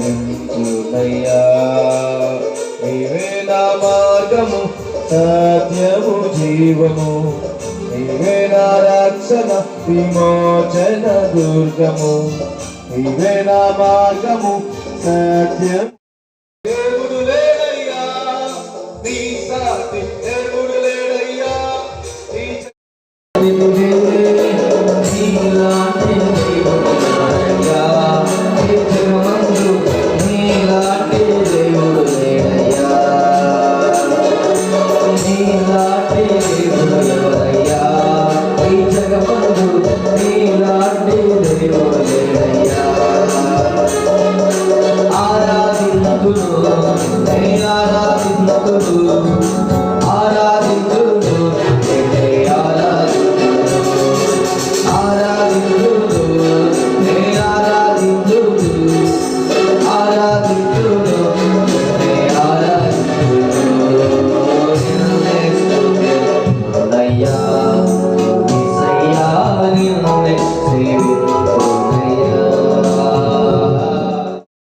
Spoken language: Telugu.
సేవించునయ్యా నీవే నా మార్గము సత్యము జీవము. నీవే నా రక్షణ విమోచన దుర్గము. నా మార్గము సత్యం దేవుడు లేదయ్యా నీ సాటి దేవుడు దేవుడు నేనారాధింతుడు ఆరాధింతుడు ఆరాధింతుడు నేనారాధింతుడు ఆరాధింతుడు ఆరాధింతుడు నిన్నే స్తుతింతునయ్యా